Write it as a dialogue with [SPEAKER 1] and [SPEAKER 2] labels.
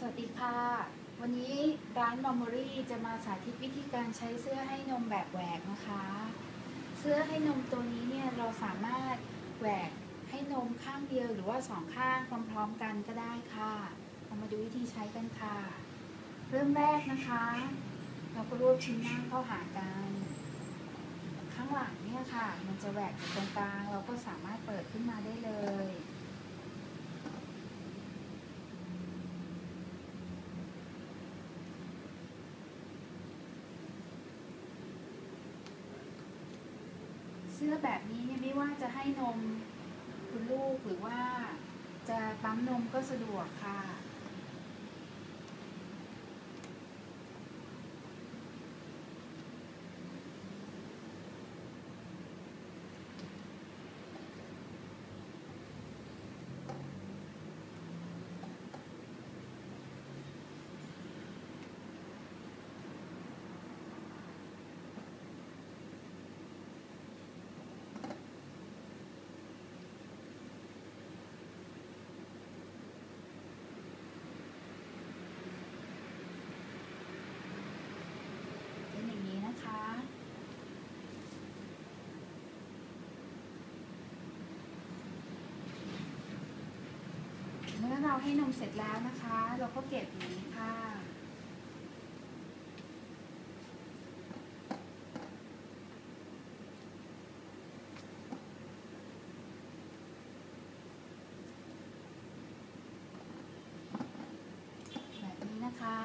[SPEAKER 1] สวัสดีค่ะ วันนี้ร้านมอม o รี่จะมาสาธิตวิธีการใช้เสื้อให้นมแบบแหวกนะคะ เสื้อให้นมตัวนี้เนี่ยเราสามารถแหวกให้นมข้างเดียวหรือว่าสองข้างพร้อมๆกันก็ได้ค่ะเรามาดูวิธีใช้กันค่ะ เริ่มแรกนะคะ เราก็รวบชิ้นหน้าเข้าหากัน ข้างหลังเนี่ยค่ะ มันจะแหวกตรงกลาง เราก็สามารถเปิดขึ้นมาได้เลย เสื้อแบบนี้เนี่ยไม่ว่าจะให้นมคุณลูกหรือว่าจะปั๊มนมก็สะดวกค่ะ เมื่อเราให้นมเสร็จแล้วนะคะ เราก็เก็บอย่างนี้ค่ะ แบบนี้นะคะ